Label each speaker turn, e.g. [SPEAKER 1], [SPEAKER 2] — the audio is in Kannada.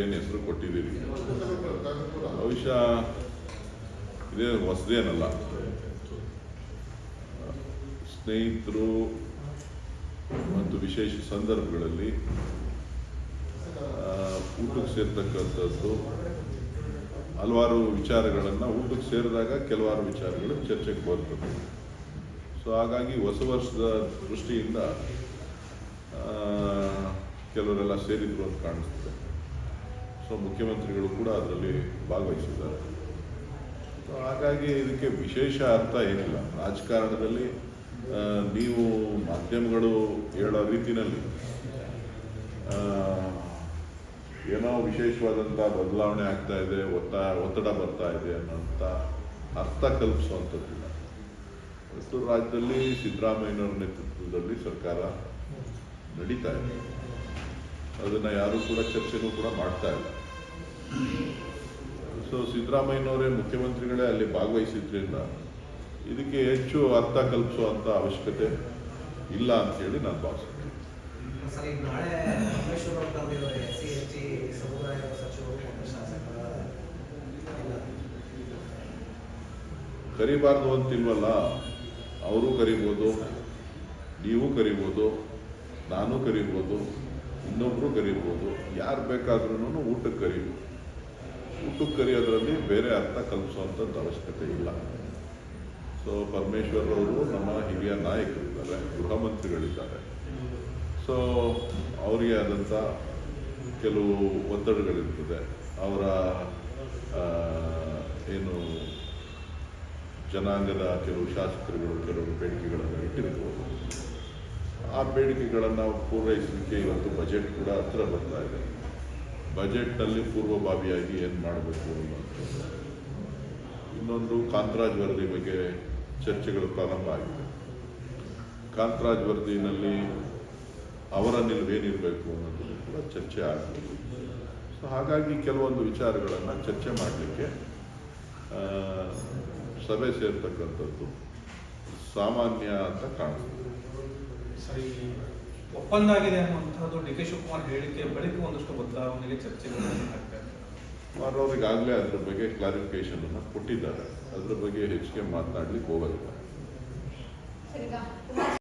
[SPEAKER 1] ಏನು ಹೆಸರು ಕೊಟ್ಟಿದ್ದೀರಿ. ಬಹುಶಃ ಇದೇ ಹೊಸದೇನಲ್ಲ. ಸ್ನೇಹಿತರು ಮತ್ತು ವಿಶೇಷ ಸಂದರ್ಭಗಳಲ್ಲಿ ಊಟಕ್ಕೆ ಸೇರ್ತಕ್ಕಂಥದ್ದು, ಹಲವಾರು ವಿಚಾರಗಳನ್ನು ಊಟಕ್ಕೆ ಸೇರಿದಾಗ ಕೆಲವಾರು ವಿಚಾರಗಳು ಚರ್ಚೆಗೆ ಬರ್ತದೆ. ಸೊ, ಹಾಗಾಗಿ ಹೊಸ ವರ್ಷದ ದೃಷ್ಟಿಯಿಂದ ಕೆಲವರೆಲ್ಲ ಸೇರಿದ್ರು ಅಂತ ಕಾಣಿಸ್ತದೆ. ಸೊ ಮುಖ್ಯಮಂತ್ರಿಗಳು ಕೂಡ ಅದರಲ್ಲಿ ಭಾಗವಹಿಸಿದ್ದಾರೆ. ಹಾಗಾಗಿ ಇದಕ್ಕೆ ವಿಶೇಷ ಅರ್ಥ ಏನಿಲ್ಲ. ರಾಜಕಾರಣದಲ್ಲಿ ನೀವು ಮಾಧ್ಯಮಗಳು ಹೇಳೋ ರೀತಿಯಲ್ಲಿ ಏನೋ ವಿಶೇಷವಾದಂಥ ಬದಲಾವಣೆ ಆಗ್ತಾ ಇದೆ, ಒತ್ತ, ಒತ್ತಡ ಬರ್ತಾ ಇದೆ ಅನ್ನೋಂಥ ಅರ್ಥ ಕಲ್ಪಿಸುವಂಥದ್ದಿಲ್ಲ. ಮೈಸೂರು ರಾಜ್ಯದಲ್ಲಿ ಸಿದ್ದರಾಮಯ್ಯನವರ ನೇತೃತ್ವದಲ್ಲಿ ಸರ್ಕಾರ ನಡೀತಾ ಇದೆ. ಅದನ್ನು ಯಾರು ಕೂಡ ಚರ್ಚೆನೂ ಕೂಡ ಮಾಡ್ತಾ ಇಲ್ಲ. ಸೊ ಸಿದ್ದರಾಮಯ್ಯನವರೇ ಮುಖ್ಯಮಂತ್ರಿಗಳೇ ಅಲ್ಲಿ ಭಾಗವಹಿಸಿದ್ರಿಂದ ಇದಕ್ಕೆ ಹೆಚ್ಚು ಅರ್ಥ ಕಲ್ಪಿಸುವಂಥ ಅವಶ್ಯಕತೆ ಇಲ್ಲ ಅಂತೇಳಿ ನಾನು ಭಾವಿಸ್ತೀನಿ
[SPEAKER 2] ಕರಿಬಾರ್ದು ಅಂತ ಸಚಿವರು ಮತ್ತು ಇಲ್ಲ.
[SPEAKER 1] ಕರಿಬಾರ್ದು ಅಂತಿಲ್ವಲ್ಲ ಅವರು ಕರಿಬೋದು ನೀವು ಕರಿಬೋದು ನಾನು ಕರಿಬೋದು ಇನ್ನೊಬ್ರು ಕರಿಬೋದು, ಯಾರು ಬೇಕಾದ್ರೂ ಊಟಕ್ಕೆ ಕರೀಬೋದು. ಊಟಕ್ಕೆ ಕರೆಯೋದ್ರಲ್ಲಿ ಬೇರೆ ಅರ್ಥ ಕಲ್ಪಿಸುವಂಥದ್ದು ಅವಶ್ಯಕತೆ ಇಲ್ಲ. ಸೊ ಪರಮೇಶ್ವರ್ ಅವರು ನಮ್ಮ ಹಿರಿಯ ನಾಯಕರಿದ್ದಾರೆ, ಗೃಹ ಮಂತ್ರಿಗಳಿದ್ದಾರೆ. ಸೊ ಅವರಿಗೆ ಆದಂಥ ಕೆಲವು ಒತ್ತಡಗಳಿರ್ತದೆ. ಅವರ ಏನು, ಜನಾಂಗದ ಕೆಲವು ಶಾಸಕರುಗಳು, ಕೆಲವು ಬೇಡಿಕೆಗಳನ್ನು ಇಟ್ಟಿರ್ಬೋದು. ಆ ಬೇಡಿಕೆಗಳನ್ನು ಪೂರೈಸಲಿಕ್ಕೆ ಇವತ್ತು ಬಜೆಟ್ ಕೂಡ ಹತ್ರ ಬರ್ತಾ ಇದೆ. ಬಜೆಟ್ನಲ್ಲಿ ಪೂರ್ವಭಾವಿಯಾಗಿ ಏನು ಮಾಡಬೇಕು ಅನ್ನೋದು ಇನ್ನೊಂದು ಕಾಂತರಾಜ್ ವರದಿ ಬಗ್ಗೆ ಚರ್ಚೆಗಳು ಪ್ರಾರಂಭ ಆಗಿದೆ. ಕಾಂತರಾಜ್ ವರದಿನಲ್ಲಿ ಅವರ ನಿಲುವೇನಿರಬೇಕು ಅನ್ನೋದು ಕೂಡ ಚರ್ಚೆ ಆಗಿದೆ ಸೊ ಹಾಗಾಗಿ ಕೆಲವೊಂದು ವಿಚಾರಗಳನ್ನು ಚರ್ಚೆ ಮಾಡಲಿಕ್ಕೆ ಸಭೆ ಸೇರ್ತಕ್ಕಂಥದ್ದು ಸಾಮಾನ್ಯ ಅಂತ ಕಾಣಿಸ್ತದೆ.
[SPEAKER 3] ಒಪ್ಪಂದ ಆಗಿದೆ ಅನ್ನುವಂಥದ್ದು ಡಿ ಕೆ ಶಿವಕುಮಾರ್ ಹೇಳಿಕೆ ಬಳಿಕ ಒಂದಷ್ಟು ಬದಲಾವಣೆಗೆ ಚರ್ಚೆಗಳು ಆಗ್ತಾ ಇದೆ.
[SPEAKER 1] ಅದ್ರ ಬಗ್ಗೆ ಕ್ಲಾರಿಫಿಕೇಶನ್ ಅನ್ನು ಕೊಟ್ಟಿದ್ದಾರೆ. ಅದ್ರ ಬಗ್ಗೆ ಹೆಚ್ಚಿಗೆ ಮಾತನಾಡ್ಲಿಕ್ಕೆ
[SPEAKER 4] ಹೋಗಲ್ಲ